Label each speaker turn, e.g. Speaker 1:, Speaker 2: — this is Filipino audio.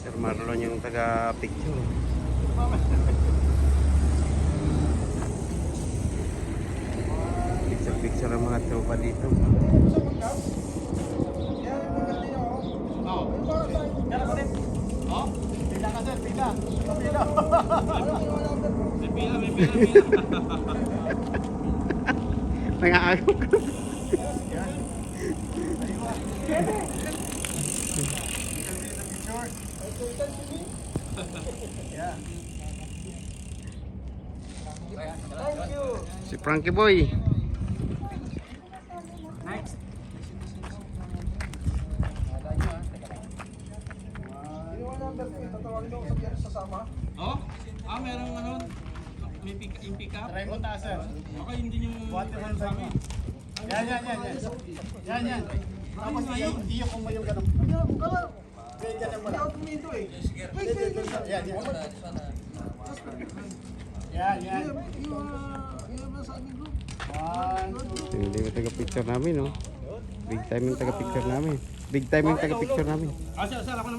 Speaker 1: Sir Marlon yung taga picture. Picture picture ang mga tropa dito. Nangangagaw ka. Si Frankie Boy.
Speaker 2: Oh? Ah, merong ano? May pick, yung pick up?
Speaker 3: Try mo taas sir.
Speaker 2: Baka hindi yung...
Speaker 3: Water hand sa akin. Yan, yan, yan, yan. Yan, yan. Tapos iyo, iyo kung may yung ganun. Kaya dyan ang wala. Yan, yan. Yan, yan. One, two,
Speaker 1: Hindi yung taga-picture namin, no? Big time yung taga-picture namin. Big time yung taga-picture namin.
Speaker 2: Sir, sir, ako